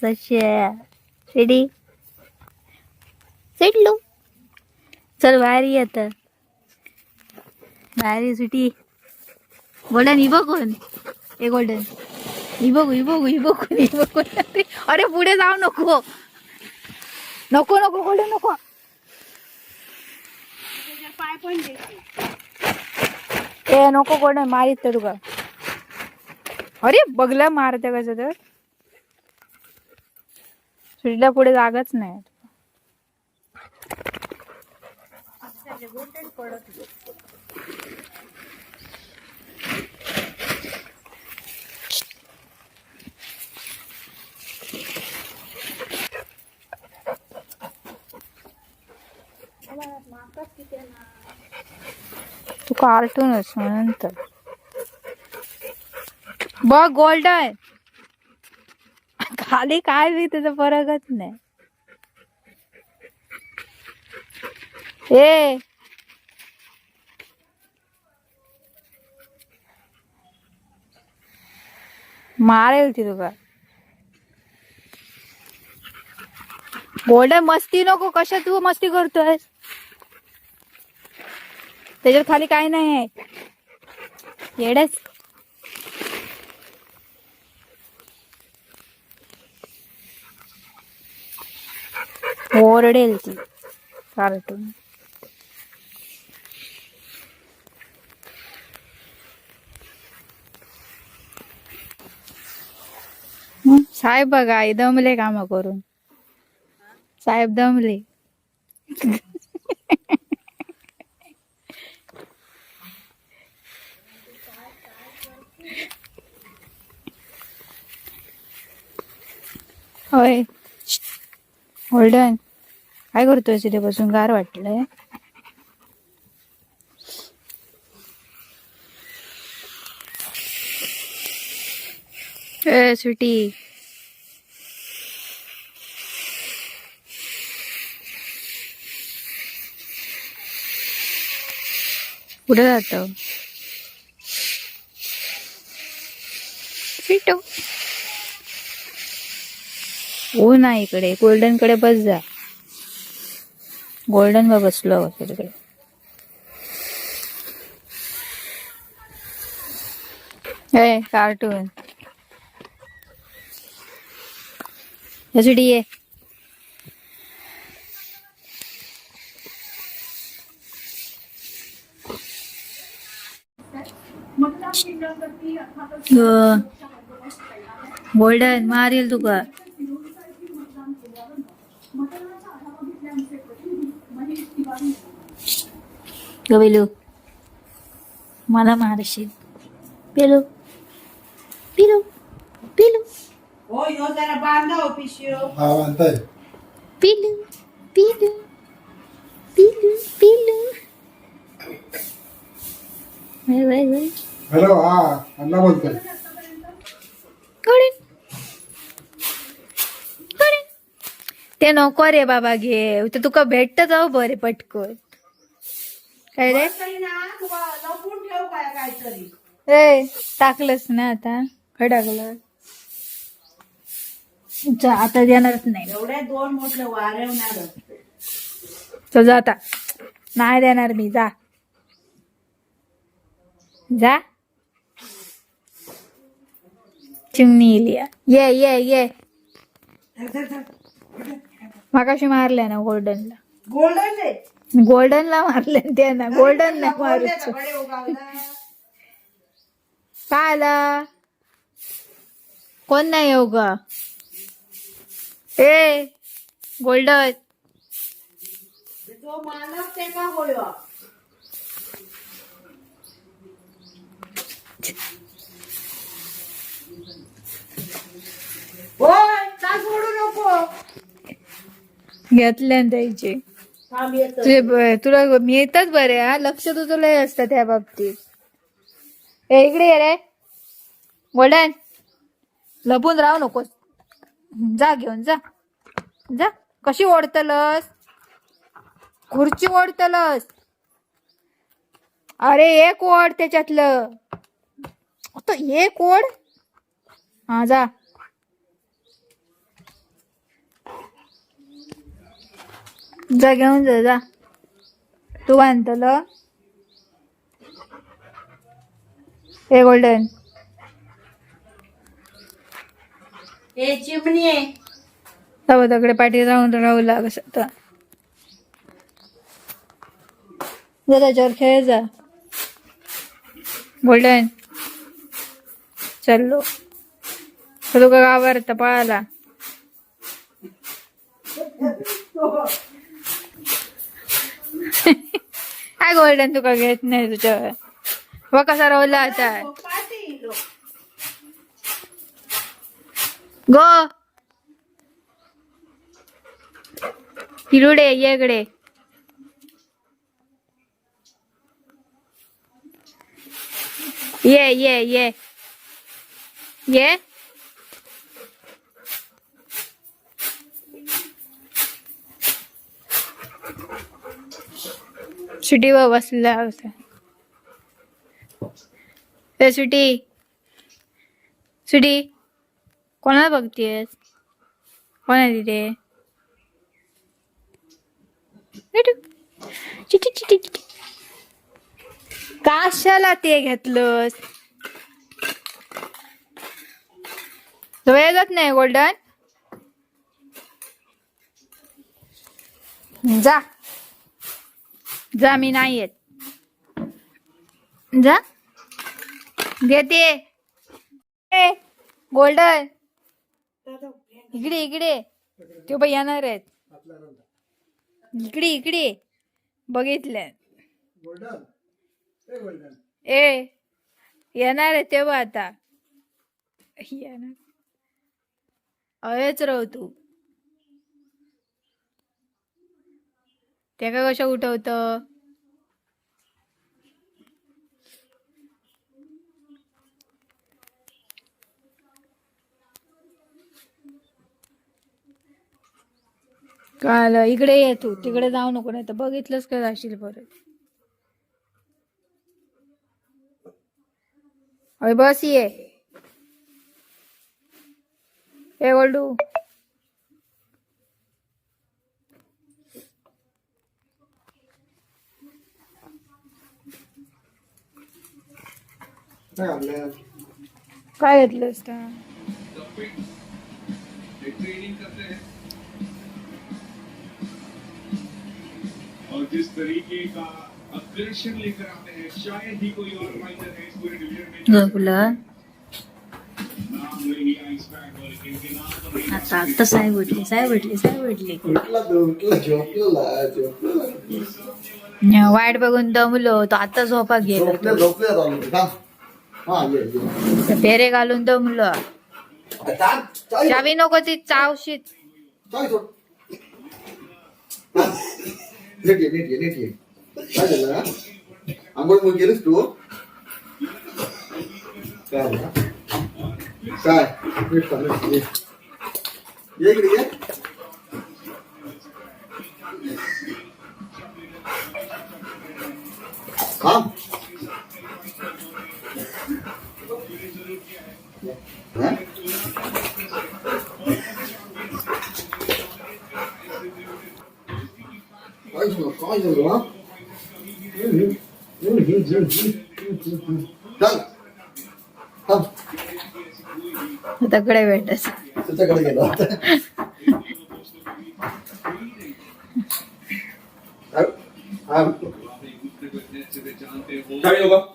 सश्या ready सुटलो चल बाहेर ये आता. बाहेर सुटी गोल्डन ही बघून ए गोल्डन ही बघू ही बघू ही बघून ही बघून अरे, अरे पुढे जाऊ नको. नको नको गोल्डन नको. पाय पण ए नको गोल्डन मारित तर तुका अरे बघला मारते कसं तर. फ्रीजला पुढे जागाच नाही. तू कार्टूनच म्हणून तर. बघ गोल्डन खाली काय बी त्याचा फरकच नाही. ए. मारेल ती तुका. गोल्डन मस्ती नको कशा तू मस्ती करतोय? त्याच्यात खाली काय नाही येडच ओरडेल ती. कार्टून. साहेब बघा आई दमले काम करून. साहेब दमले. होय. होल्डन काय करतोय तिथे बसून? गार वाटलंय. ए स्वीटी. कुठे जात? स्वीटो. हो ना इकडे. गोल्डनकडे बस जा. गोल्डन वर बसलो आहोत तिकडे. ए कार्टून. ये गोल्डन मारेल तुका. गवेलू मला मारशील. पेलू पिलू पिलू हो यो जरा बांधा हो पिशवी हा म्हणताय पिलू पिलू पिलू पिलू वय वय वय. हॅलो हा अण्णा बोलतोय. कळेल ते नको रे बाबा घे. ते तुका भेटत जाऊ बरे पटकन. काय रे? तरी ना तुला लपून ठेव काय काहीतरी. ए टाकलंच ना आता काय टाकलं चा, आता देणारच नाही. एवढे दोन मोठे वारवणार तो जा आता. नाही देणार मी जा. जा. चिमणी इलिया ये. ये ये मागाशी मारल्या ना गोल्डनला. गोल्डन गोल्डनला मारले ते ना गोल्डन नाही बडे उगावला? काय आला? कोण नाही येऊ ग ए गोल्डन. घेतल्या त्याचे. तुझे तुला मिळतात बरे हा? लक्ष तुझं लय असतं त्या बाबतीत. ए इकडे ये रे. गोल्डन. लपून राहू नकोस. जा घेऊन जा. जा. कशी ओढतलस? खुर्ची ओढतलस. अरे एक ओढ त्याच्यातलं. आता एक ओढ? हा जा. जा घेऊन जा. जा तू आणतलं हे गोल्डन हे चिमणी आहे दगडे पाठी राहून राहू लाग शकता जा त्याच्यावर खेळ जा. गोल्डन चाललो. तो का गावावर तर पळाला. काय गोल्डन तुका घेत नाही तुझ्यावर? व कसा रोवला आता. गो. हिरुडे ये ये ये ये. ये? सुटीवर बसला होता. ए सुटी सुटी कोणाला बघतीयस? कोण आहे तिथे? भेटू. चिटी चिटी चिटी काशाला ते घेतलंस? जवळ जात नाही गोल्डन. जा. जा मी नाही येत जा. घेते. गोल्डन. इकडे इकडे. तो बाई येणार आहेत. इकडे इकडे. बघितलं ए ए येणार आहे तेव्हा आता. येणार. अयच राहू तू. ते का कशा उठवत? काल इकडे ये तू तिकडे जाऊ नको नाही तर बघितलंच का जाशील परत? अरे बस ये. ए गोल्डू काय घातलं काय घेतलंस का और जिस तरीके का अग्रेशन लेकर आते हैं शायद ही कोई और फाइटर है इस पूरे डिवीजन में। आता आता साय भेटली साय भेटली साय भेटली वाईट बघून दमलो तो आता झोपा गेलो फेरे घालून दमलो चावी नको ती चावशीत. चाल सोड. नीट ये नीट ये नीट ये. काय झालं हा? आंघोळ मग केलीस तू? काय? काय? नीट कर, नीट ये. ये इकडे ये. थांब. काय झालं काय झालं हा? चल